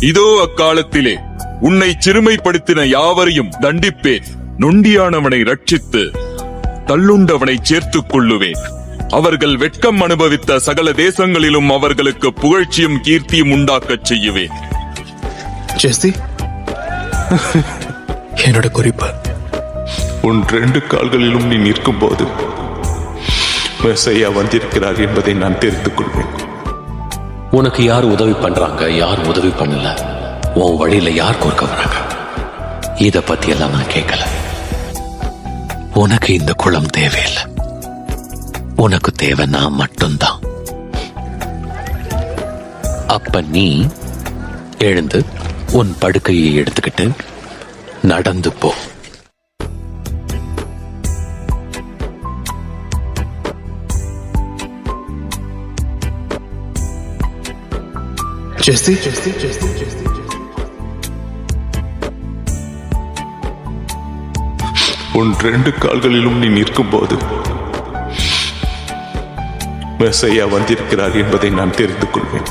இதோ அக்காலத்திலே உன்னை சிறுமைப்படுத்தின யாவரையும் தண்டிப்பேன் நொண்டியானவனை ரட்சித்து தள்ளுண்டவனை சேர்த்துக் கொள்ளுவேன். அவர்கள் வெட்கம் அனுபவித்த சகல தேசங்களிலும் அவர்களுக்கு புகழ்ச்சியும் கீர்த்தியும் உண்டாக்கச் செய்யுவேன். ஜெஸ்ஸி என்னோட குறிப்பு. உன் ரெண்டு கால்களிலும் நீ நிற்கும் போது வந்திருக்கிறார் என்பதை நான் தெரிந்து கொள்வேன். உனக்கு யார் உதவி பண்றாங்க? யார் உதவி பண்ணல? உன் வழியில யார் குறுக்க வராங்க? இத பத்தி எல்லாம் நான் கேட்கல. உனக்கு இந்த குளம் தேவையில்லை. உனக்கு தேவை நான் மட்டும்தான். அப்ப நீ எழுந்து உன் படுக்கையை எடுத்துக்கிட்டு நடந்து போ. ஜெஸ்ஸி உன் ரெண்டு கால்களிலும் நீ நிற்கும் போது மெசையா வந்திருக்கிறார் என்பதை நான் தெரிந்து கொள்வேன்.